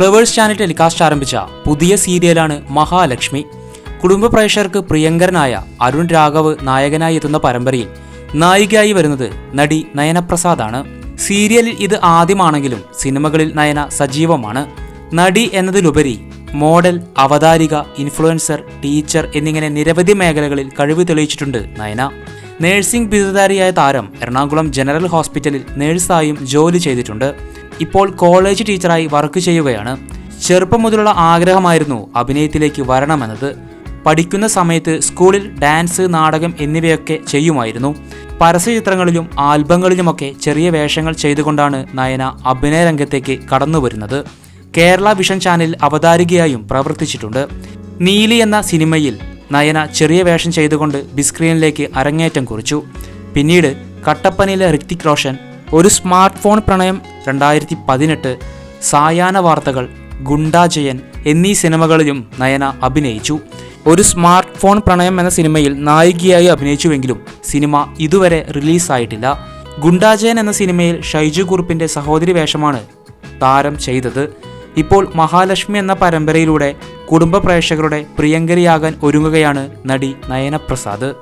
Flowers channel telecast ആരംഭിച്ച പുതിയ സീരിയലാണ് മഹാലക്ഷ്മി. കുടുംബ പ്രേക്ഷകർക്ക് പ്രിയങ്കരനായ അരുൺ രാഘവ് നായകനായി എത്തുന്ന പരമ്പരയിൽ നായികയായി വരുന്നത് നടി നയനപ്രസാദാണ്. സീരിയലിൽ ഇത് ആദ്യമാണെങ്കിലും സിനിമകളിൽ നയന സജീവമാണ്. നടി എന്നതിലുപരി മോഡൽ അവതാരിക ഇൻഫ്ലുവൻസർ ടീച്ചർ എന്നിങ്ങനെ നിരവധി മേഖലകളിൽ കഴിവ് തെളിയിച്ചിട്ടുണ്ട് നയന. നേഴ്സിംഗ് ബിരുദധാരിയായ താരം എറണാകുളം ജനറൽ ഹോസ്പിറ്റലിൽ നേഴ്സായും ജോലി ചെയ്തിട്ടുണ്ട്. ഇപ്പോൾ കോളേജ് ടീച്ചറായി വർക്ക് ചെയ്യുകയാണ്. ചെറുപ്പം മുതലുള്ള ആഗ്രഹമായിരുന്നു അഭിനയത്തിലേക്ക് വരണമെന്നത്. പഠിക്കുന്ന സമയത്ത് സ്കൂളിൽ ഡാൻസ് നാടകം എന്നിവയൊക്കെ ചെയ്യുമായിരുന്നു. പരസ്യ പരസ്യചിത്രങ്ങളിലും ആൽബങ്ങളിലുമൊക്കെ ചെറിയ വേഷങ്ങൾ ചെയ്തുകൊണ്ടാണ് നയന അഭിനയ രംഗത്തേക്ക് കടന്നു വരുന്നത് കേരള വിഷൻ ചാനലിൽ അവതാരികയായും പ്രവർത്തിച്ചിട്ടുണ്ട്. നീലി എന്ന സിനിമയിൽ നയന ചെറിയ വേഷം ചെയ്തുകൊണ്ട് ബിസ്ക്രീനിലേക്ക് അരങ്ങേറ്റം കുറിച്ചു. പിന്നീട് കട്ടപ്പനയിലെ ഋത്തിക് റോഷൻ ഒരു സ്മാർട്ട് ഫോൺ പ്രണയം രണ്ടായിരത്തി പതിനെട്ട് സായാഹ്ന വാർത്തകൾ ഗുണ്ടാജയൻ എന്നീ സിനിമകളിലും നയന അഭിനയിച്ചു. ഒരു സ്മാർട്ട് ഫോൺ പ്രണയം എന്ന സിനിമയിൽ നായികയായി അഭിനയിച്ചുവെങ്കിലും സിനിമ ഇതുവരെ റിലീസായിട്ടില്ല. ഗുണ്ടാജയൻ എന്ന സിനിമയിൽ ഷൈജു കുറുപ്പിന്റെ സഹോദരി വേഷമാണ് താരം ചെയ്തത്. ഇപ്പോൾ മഹാലക്ഷ്മി എന്ന പരമ്പരയിലൂടെ കുടുംബ പ്രേക്ഷകരുടെ പ്രിയങ്കരിയാകാൻ ഒരുങ്ങുകയാണ് നടി നയനപ്രസാദ്.